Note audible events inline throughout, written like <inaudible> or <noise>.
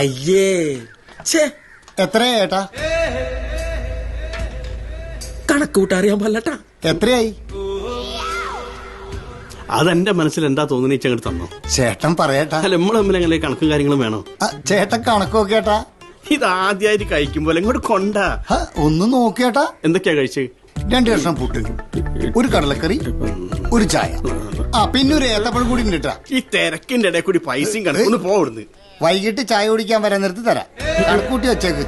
അയ്യേ. ഛേ എത്രയാ ഏട്ടാ? കണക്ക് കൂട്ടറിയാൻ പാടില്ലട്ടാ. എത്രയായി? അതെന്റെ മനസ്സിൽ എന്താ തോന്നുന്നു അങ്ങോട്ട് തന്നോ? ചേട്ടൻ പറയട്ടാ അല്ല നമ്മൾ തമ്മിൽ എങ്ങനെ കണക്കും കാര്യങ്ങളും വേണോ? ആ, ചേട്ടൻ കണക്കൊക്കെ ഏട്ടാ. ഇത് ആദ്യമായിട്ട് കഴിക്കുമ്പോൾ ഇങ്ങോട്ട് കൊണ്ട. ഹ, ഒന്ന് നോക്കിയേട്ടാ എന്തൊക്കെയാ കഴിച്ച്? രണ്ട് കഷ്ണം പുട്ട് ഒരു കടലക്കറി ഒരു ചായ. ആ പിന്നെ ഒരു ഏത്തപ്പഴം കൂടി ഉണ്ട് കേട്ടാ ഈ തിരക്കിന്റെ ഇടയിൽ കൂടി പൈസയും കണക്കൊന്ന് പോവിടുന്ന് വൈകിട്ട് ചായ കുടിക്കാൻ വരാൻ നിർത്തി തരാം. കണക്കൂട്ടി വെച്ചേക്ക്.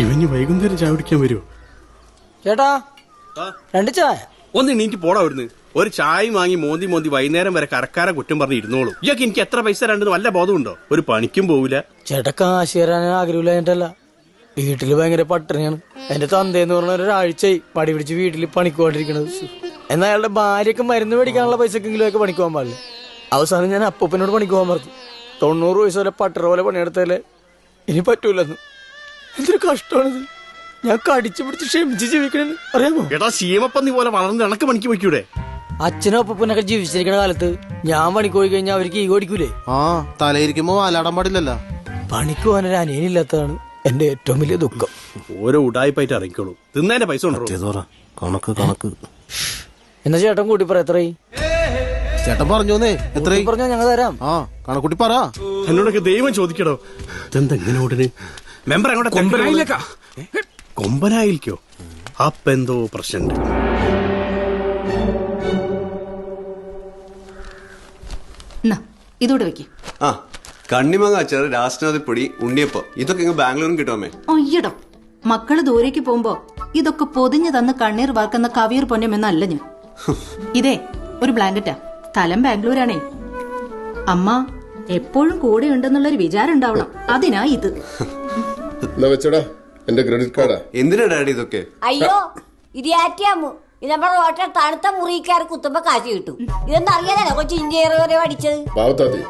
ഇവന് വൈകുന്നേരം ചായ കുടിക്കാൻ വരുമോ ചേട്ടാ രണ്ട് ചായ. ഒന്ന് എണീറ്റ് പോടാ അവിടുന്ന്. ഒരു ചായ വാങ്ങി മോന്തി മോന്തി വൈകുന്നേരം വരെ കറക്കാരെ കുറ്റം പറഞ്ഞ് ഇരുന്നോളൂ. ഇയാൾക്ക് എനിക്ക് എത്ര പൈസ രണ്ടെന്ന് വല്ല ബോധമുണ്ടോ? ഒരു പണിക്കും പോവില്ല ചേട്ടാ കാശ് തരാൻ ആഗ്രഹമില്ല എന്നിട്ടല്ല വീട്ടിൽ ഭയങ്കര പട്ടിണിയാണ്. എന്റെ തന്തേന്ന് പറഞ്ഞ ഒരാഴ്ചയായി പടി പിടിച്ച് വീട്ടിൽ പണിക്കുകൊണ്ടിരിക്കണത് എന്നാൽ അയാളുടെ ഭാര്യക്ക് മരുന്ന് മേടിക്കാനുള്ള പൈസക്കെങ്കിലും ഒക്കെ പണിക്കുവാൻ പോകാൻ പാടില്ല. അവസാനം ഞാൻ അപ്പൂപ്പനോട് പണിക്കുവാൻ പറഞ്ഞു തൊണ്ണൂറ് വയസ്സ് വരെ പട്ടറ പോലെ പണിയെടുത്താലേ ഇനി പറ്റൂലെന്ന്. എന്തൊരു കഷ്ടമാണിത്? ഞാൻ കടിച്ചു പിടിച്ച് ക്ഷമിച്ച് ജീവിക്കണെന്ന് അറിയാമോ? എടാ സീമപ്പന്നി പോലെ വളർന്ന് ഇണക്ക് പണിക്ക് വയ്ക്കൂടെ അച്ഛനും അപ്പൂപ്പനൊക്കെ ജീവിച്ചിരിക്കുന്ന കാലത്ത് ഞാൻ പണിക്ക് പോയി കഴിഞ്ഞാൽ അവർക്ക് ഈ ഓടിക്കൂലേ ആ തലയിരിക്കുമ്പോ വാലാടാൻ പാടില്ലല്ലോ. പണിക്ക് പോകാനൊരു അനിയനില്ലാത്തതാണ് എന്റെ ഏറ്റവും വലിയ ദുഃഖം. ഓരോ ഉടായ്പായിട്ട് ഇറങ്ങിക്കോളൂ. തിന്നേന്റെ പൈസ ഉണ്ടോ കണക്ക് കണക്ക്. എന്നാ ചേട്ടൻ കൂട്ടി പറ എത്രയും ചേട്ടൻ പറഞ്ഞോന്നേ. പറഞ്ഞാ ഞങ്ങൾ തരാം. ആ കണക്കുട്ടി പറ. എന്നോടൊക്കെ ദൈവം ചോദിക്കടോ. ഇതെന്താ മെമ്പർ അങ്ങോട്ട് കൊമ്പനായില്ലേക്കാ കൊമ്പനായില്ക്കോ. അപ്പെന്തോ പ്രശ്നമുണ്ട്. എന്നാ ഇതോടെ വെക്ക്. ആ കണ്ണിമങ്ങ അച്ചാർ രാഷ്ട്രപതിപ്പൊടി ഉണ്ണിയപ്പം. ഇതൊക്കെ ഇങ്ങ് ബാംഗ്ലൂരും കിട്ടുമേ ഒയ്യടോ മക്കൾ ദൂരേക്ക് പോകുമ്പോ ഇതൊക്കെ പൊതിഞ്ഞു തന്ന് കണ്ണീർ വാർക്കുന്ന കവിയർ പൊന്നമെന്നല്ല ഞാൻ. ഇതേ ഒരു ബ്ലാങ്കറ്റാ. സ്ഥലം ബാംഗ്ലൂരാണേ. അമ്മ എപ്പോഴും കൂടെ ഉണ്ടെന്നുള്ളൊരു വിചാരം ഉണ്ടാവണം അതിനാ ഇത് എന്റെ ക്രെഡിറ്റ് കാർഡാ എന്തിനാ ഡാഡി ഇതൊക്കെ? അയ്യോ ഇത് നമ്മുടെ തണുത്ത മുറിക്കാർ കുത്തുമ്പോ കാശ് കിട്ടും. ഇതൊന്നും അറിയാനല്ലോ കൊച്ചു ഇഞ്ചിനീയർ വരെ പഠിച്ചത്? പാവത്താത്തി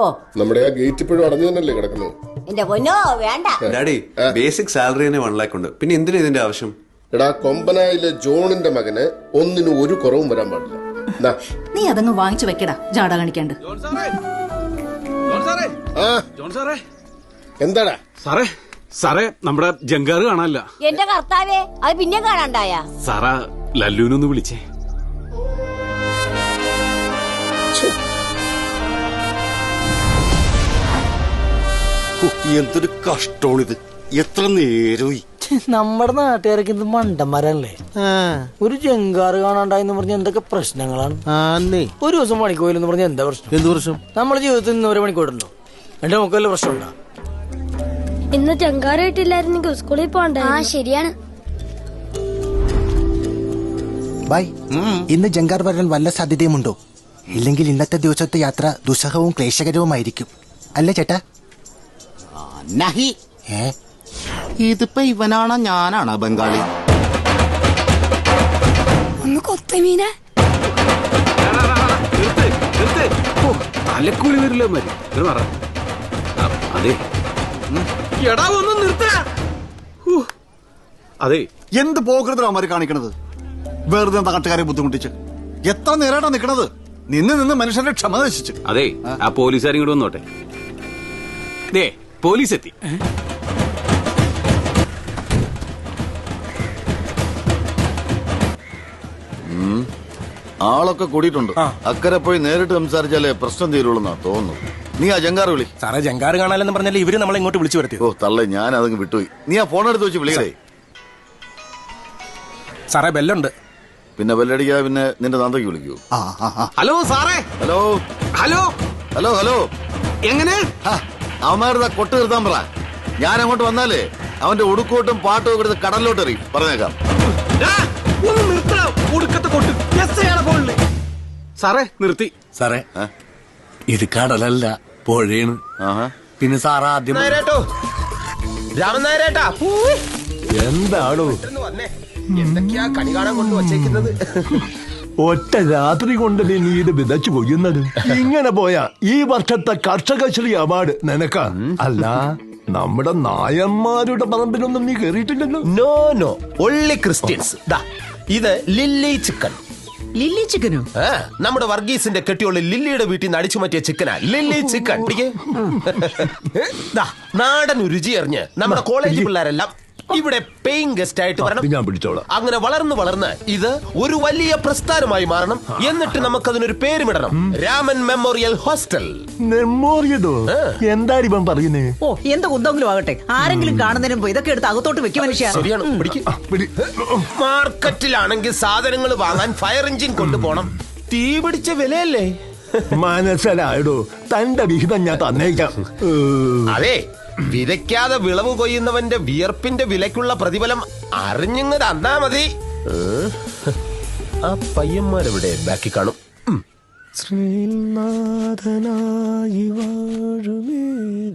ഓ. നമ്മുടെ ആ ഗേറ്റ് ഇപ്പോഴും അടഞ്ഞു തന്നെയല്ലേ കിടക്കുന്നത്? എന്റെ പൊന്നോ വേണ്ട. ഡാഡി ബേസിക് സാലറി തന്നെ വൺ ലാക്ക് ഉണ്ട്. പിന്നെ എന്തിനാ ഇതിന്റെ ആവശ്യം? എടാ കൊമ്പനായിലെ ജോണിന്റെ മകന് ഒന്നിനും ഒരു കുറവും വരാൻ പാടില്ല. നീ അതങ്ങ് വാങ്ങിച്ചു വെക്കടാ ജാട കാണിക്കാണ്ട്. ആ. ജോൺ സാറേ. എന്താടാ? സാറേ സാറേ നമ്മുടെ ജങ്കാറ് കാണാനില്ല. എന്റെ കർത്താവേ അത് പിന്നെ കാണാണ്ടായ? സാറാ ലല്ലുവിനൊന്ന് വിളിച്ചേ. എന്തൊരു കഷ്ടമാണിത്. എത്ര നേരമായി. <laughs> നമ്മുടെ നാട്ടുകാരൊക്കെ ഇത് മണ്ടന്മാരല്ലേ? ഒരു ജങ്കാറ് കാണാണ്ടായെന്ന് പറഞ്ഞ എന്തൊക്കെ പ്രശ്നങ്ങളാണ്? ആന്നേ ഒരു ദിവസം പണിക്ക് പോയില്ലെന്ന് പറഞ്ഞ എന്താ പ്രശ്നം? എന്ത് പ്രശ്നം? നമ്മുടെ ജീവിതത്തിൽ ഇന്ന് ഒരു മണിക്കൂടുണ്ടോ എന്റെ നമുക്ക് വല്ല പ്രശ്നമുണ്ടോ? ഇന്ന് ജങ്കാറായിട്ടില്ലായിരുന്നെങ്കിൽ സ്കൂളിൽ പോകണ്ട ആ ശരിയാണ്. ബൈ ഇന്ന് ജങ്കാർ വരാൻ വല്ല സാധ്യതയുമുണ്ടോ? ഇല്ലെങ്കിൽ ഇന്നത്തെ ദിവസത്തെ യാത്ര ദുസ്സഹവും ക്ലേശകരവുമായിരിക്കും. അല്ലേ ചേട്ടാ? നഹി. ഏ? ഇതിപ്പോ ഇവനാണോ ഞാനാണോ ബംഗാളി? ഒന്ന് കൊത്തമീനെ തലക്കൂലി വരില്ല മതി ഇത് പറ അതെ. എടാ ഒന്ന് നിർത്ത. അതെ. എന്ത് പോകരുതോ അവന്മാര് കാണിക്കണത്? വെറുതെ നാട്ടുകാരെ ബുദ്ധിമുട്ടിച്ച്? എത്ര നേരാട്ടാ നിക്കണത്? നിന്ന് നിന്ന് മനുഷ്യന്റെ ക്ഷമ നശിച്ചു. അതെ ആ പോലീസുകാരും കൂടെ വന്നോട്ടെ. ദേ പോലീസ് എത്തി ആളൊക്കെ കൂടിയിട്ടുണ്ട്. അക്കരെ പോയി നേരിട്ട് സംസാരിച്ചാലേ പ്രശ്നം തീരുള്ളൂന്നാ തോന്നുന്നു. നീ ആ ജങ്കാർ വിളി. സാറേ ജങ്കാർ കാണാനെന്ന് പറഞ്ഞാൽ ഇവർ നമ്മളെ ഇങ്ങോട്ട് വിളിച്ചു വരുത്തി ഓ തള്ളേ ഞാൻ അതങ്ങ് വിട്ടുപോയി. നീ ആ ഫോൺ എടുത്ത് വെച്ച് വിളിക്കേ സാറേ ബെല്ലുണ്ട്. പിന്നെ ബെല്ലടിക്കാതെ പിന്നെ നിന്റെ നാന്തക്ക് വിളിക്കൂ. ഹലോ സാറേ. ഹലോ. ഹലോ. Hello hello. എങ്ങനെ? അവന്മാരുടെ കൊട്ട് നിർത്താൻ പറ. ഞാൻ അങ്ങോട്ട് വന്നാലേ അവന്റെ ഉടുക്കോട്ടും പാട്ടും ഒക്കെ എടുത്ത് കടലിലോട്ട് എറിയും. പറഞ്ഞേക്കാം. ഒടുക്കത്തെ കൊട്ട്. എസ് അയാളെ ഫോണിൽ. സാറേ നിർത്തി. സാറേ? ഇത് കടലല്ല പുഴയാണ്. പിന്നെ സാർ ആദ്യം രാമനായരേട്ടാ എന്താണോ? എന്തൊക്കെയാ കണി കാണാൻ കൊണ്ട് വച്ചേക്കുന്നത്? ഒറ്റ രാത്രി കൊണ്ട് നീ ഇത് വിതച്ചു പോയുന്നത് ഇങ്ങനെ പോയാ ഈ വർഷത്തെ കർഷകശ്രീ അവാർഡ് നിനക്കാ. അല്ല നമ്മുടെ നായന്മാരുടെ പറമ്പിലൊന്നും നീ കേറിയിട്ടില്ലല്ലോ. നോ നോ ഒള്ളി ക്രിസ്ത്യൻസ് ദാ ഇത് ലില്ലി ചിക്കൻ. ലില്ലി ചിക്കനോ? ആ, നമ്മുടെ വർഗീസിന്റെ കെട്ടിയുള്ള ലില്ലിയുടെ വീട്ടിൽ നിന്ന് അടിച്ചു മാറ്റിയ ചിക്കനാ. Lilly chicken. പിടിക്ക്. ദാ, നാടൻ രുചി അറിഞ്ഞ് നമ്മുടെ കോളേജ് പിള്ളേരെല്ലാം ഇവിടെ പേയിങ് ഗസ്റ്റ് ആയിട്ട് വരണം. ഞാൻ പിടിച്ചോളാം. അങ്ങനെ വളർന്ന് വളർന്ന് ഇത് ഒരു വലിയ പ്രസ്ഥാനമായി മാറണം. എന്നിട്ട് നമുക്ക് അതിനൊരു പേരുമിടണം രാമൻ മെമ്മോറിയൽ ഹോസ്റ്റൽ. മെമ്മോറിയൽ എന്താ ഇവൻ പറയുന്നേ? ഓ. എന്ത് കുന്തെങ്കിലും ആകട്ടെ. ആരെങ്കിലും കാണുന്നതിന് മുമ്പ് ഇതൊക്കെ എടുത്ത് അകത്തോട്ട് വെക്കും മനുഷ്യ. ശരിയാണ്. പിടിക്ക്. മാർക്കറ്റിലാണെങ്കിൽ സാധനങ്ങൾ വാങ്ങാൻ ഫയർ എഞ്ചിൻ കൊണ്ടുപോകണം. തീ പിടിച്ച വിലയല്ലേ? മനസ്സിലായടോ. തന്റെ വിഹിതം ഞാൻ തന്നേക്കാം. അതെ. വിതയ്ക്കാതെ വിളവ് കൊയ്യുന്നവന്റെ വിയർപ്പിന്റെ വിലക്കുള്ള പ്രതിഫലം അറിഞ്ഞിങ്ങ് തന്നാ മതി? ആ പയ്യന്മാരെവിടെ? ബാക്കി കാണും. ശ്രീനാഥനായി വാഴുമേ.